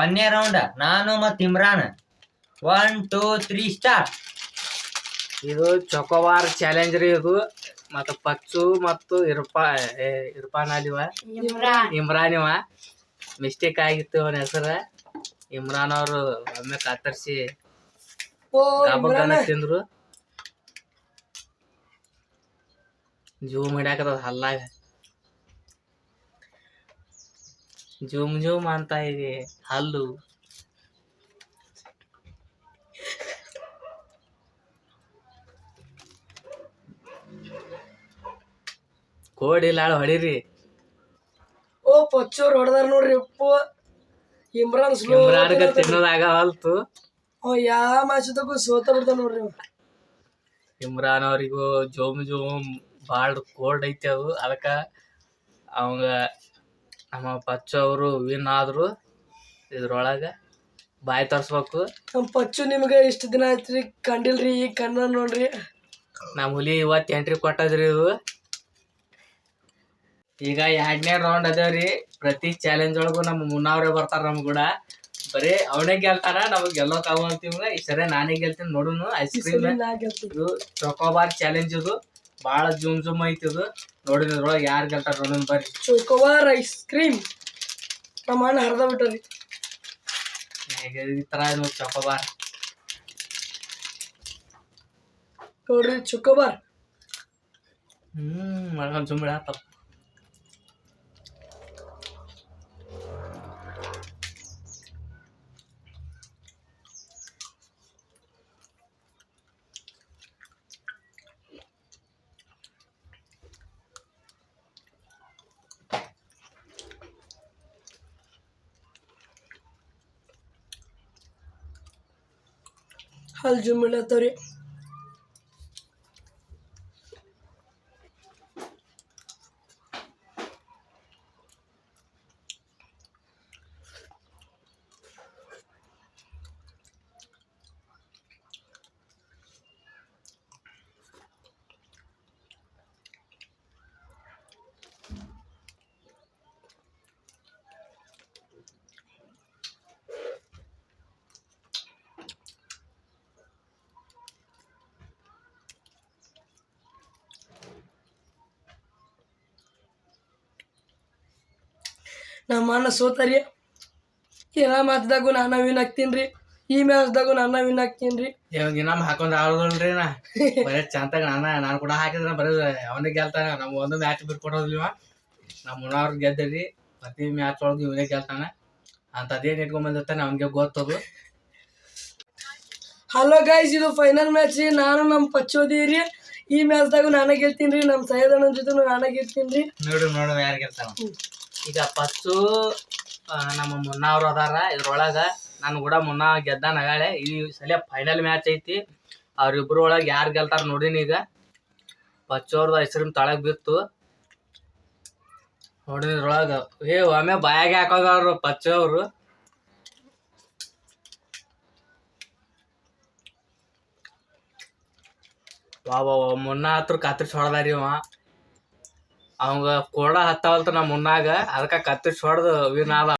ಒಂದನೇ ರೌಂಡ್ ನಾನು ಮತ್ Imran. One two three star ಇದು ಚೊಕೋಬಾರ್ ಚಾಲೆಂಜ್ ರೀ ಇದು. ಮತ್ತು ಪಚ್ಚು ಮತ್ತು ಇರ್ಪಾ ಏ, ಇರ್ಫಾನ್ ಅಲಿವ ಇಮ್ರಾನ್. ಇವ. ಮಿಸ್ಟೇಕ್ ಆಗಿತ್ತು ಅವನ ಹೆಸರು. ಇಮ್ರಾನ್ ಅವರು ಒಮ್ಮೆ ಕತ್ತರಿಸಿ ತಿಂದ್ರು. ಜೂಮ್ ಹಿಡ್ಯಾಕದ ಹಲ್ಲಾಗ. ಜೂಮ್ ಜೂಮ್ ಅಂತ ಇದೆ. ಹಲ್ಲು. ಕೋಡಿ ಲಾಳು ಹೊಡೀರಿ. ಓ ಪಚ್ಚೂರ್ ಹೊಡೆದಾರ ನೋಡ್ರಿ ಉಪ್ಪು. ಇಮ್ರಾನ್ ಸ್ಲೋ ಇಮ್ರಾನ್ಗ ಓ ಯಾವ ಮ್ಯಾಚದಕ್ಕೂ ಸೋತ ಬಿಡ್ತಾನ ನೋಡ್ರಿ. ಇಮ್ರಾನ್ ಅವ್ರಿಗೂ ಜೋಮ್ ಜೋಮ್ ಭಾಳ ಕೋಲ್ಡ್ ಐತಿ ಅದು. ಅದಕ್ಕ ಅವಂಗ ನಮ್ಮ ಪಚ್ಚು ಅವರು ವಿನ್ ಆದ್ರು ಇದ್ರೊಳಗ ಬಾಯಿ ತರ್ಸ್ಬೇಕು. ನಮ್ಮ ಪಚ್ಚು ನಿಮ್ಗೆ ಇಷ್ಟ ದಿನ ಆಯ್ತ್ರಿ ಕಂಡಿಲ್ರಿ ಈಗ ಕಣ್ಣ ನೋಡ್ರಿ. ನಮ್ಮ ಹುಲಿ ಇವತ್ತು ಎಂಟ್ರಿ ಕೊಟ್ಟದ್ರಿ ಇದು ಈಗ ಎರಡನೇ ರೌಂಡ್ ಅದೇವ್ರಿ. ಪ್ರತಿ ಚಾಲೆಂಜ್ ಒಳಗು ನಮ್ಮ ಮುನ್ನಾವ್ರೆ ಬರ್ತಾರ ನಮ್ ಕೂಡ ಬರೀ ಅವನೇ ಗೆಲ್ತಾರ ನಮಗ್ ಗೆಲ್ಲೋಕ್ ಆಗೋಂತೀವ ಈ ಸರಿ ನಾನೇ ಗೆಲ್ತೀನಿ ನೋಡುನು ಐಸ್ ಕ್ರೀಮ್ ಇದು ಚೊಕೋಬಾರ್ ಚಾಲೆಂಜ್ ಇದು. ಭಾಳ ಜುಮ್ ಜುಮ್ ಐತಿ ಇದು ನೋಡಿನ ಯಾರ ಯಾರು ಗೆಲ್ತಾರ ನೋಡೋಣ ಬರ್ರಿ ಚೋಕೋಬಾರ್ ಐಸ್ ಕ್ರೀಮ್ ನಮ್ಮ ಅಣ್ಣ ಹರಿದ ಬಿಟ್ಟರಿ ಈಗ ಈ ತರ ಇದು ಚೊಕೋಬಾರ್. ನೋಡ್ರಿ ಚೋಕೋಬಾರ್. ಹ್ಮ್ ಮಗ ಜುಮ್ ಬಿಡತ್ತಪ್ಪ ಹಲ್ ಜುಮ್ ನಮ್ಮ ಅಣ್ಣ ಸೋತಾರಿ. ಎಲ್ಲ ಮ್ಯಾಚ್ದಾಗು ನಾನ ವಿನ್ ಆಗ್ತೀನಿ ಈ ಮ್ಯಾಚ್ದಾಗು ನಾನು ವಿನ್ ಹಾಕ್ತೀನಿ ಇವಾಗ ನಮ್ಮ ಹಾಕೊಂಡ್ ಆಡೋದಲ್ರಿ ನಾ. ಬರೇ ಚಂತಾಗ ನಾನು ನಾನು ಕೂಡ ಹಾಕಿದ್ರೆ ಬರೀ ಅವನಿಗೆ ಗೆಲ್ತಾನೆ. ನಮ್ಗೆ ಒಂದು ಮ್ಯಾಚ್ ಬಿಟ್ಕೊಡೋದಿಲ್ವ ನಮ್ಮ ಮುನ್ನವ್ರು ಗೆದ್ದರಿ. ಪ್ರತಿ ಮ್ಯಾಚ್ ಒಳಗೆ ಇವನೇ ಗೆಲ್ತಾನ. ಅಂತದೇನು ಇಟ್ಕೊಂಡ್ ಬಂದಿರ್ತಾನೆ ಅವನಿಗೆ ಗೊತ್ತದು. ಹಲೋ ಗೈಸ್ ಇದು ಫೈನಲ್ ಮ್ಯಾಚ್ ರೀ. ನಾನು ನಮ್ಮ ಪಚ್ಚೋದಿರಿ ಈ ಮ್ಯಾಚ್ದಾಗು ನಾನೇ ಗೆಲ್ತೀನಿ ರೀ ನಮ್ಮ ಸೈಯದಣ್ಣನ ಜೊತೆ ನಾನೇ ಗೆಲ್ತೀನಿ ರೀ ನೋಡು ನೋಡು ಯಾರು ಗೆಲ್ತಾನ. ಈಗ ಪಚ್ಚು ನಮ್ಮ ಮುನ್ನ ಅವ್ರು ಅದಾರ. ಇದ್ರೊಳಗೆ ನಾನು ಕೂಡ ಮುನ್ನ ಗೆದ್ದ ನಗಾಳೆ ಈ ಸಲ ಫೈನಲ್ ಮ್ಯಾಚ್ ಐತಿ. ಅವ್ರಿಬ್ರು ಒಳಗೆ ಯಾರು ಗೆಲ್ತಾರ ನೋಡಿನಿ ಈಗ. ಪಚ್ಚು ಐಸ್ಕ್ರೀಮ್ ತಳಗ್ ಬಿತ್ತು. ನೋಡಿ ಇದ್ರೊಳಗೆ. ಏ ಒಮ್ಮೆ ಬಾಯಾಗೆ ಹಾಕೋದವ್ರು ಪಚ್ಚು ಅವರು. ವಾ ವಾ ವಾ, ಮುನ್ನ ಹತ್ರ ಕತ್ರಿಸಿ ಹೊಡೆದಾರಿ ಅವ. ಅವಂಗ ಕೊಡ ಹತ್ತವಲ್ತು ನಮ್ಮ ಮುನ್ನಾಗ ಅದಕ್ಕ ಕತ್ತಿಸ್ ಹೊಡೆದು ವಿನ್ ಆದ.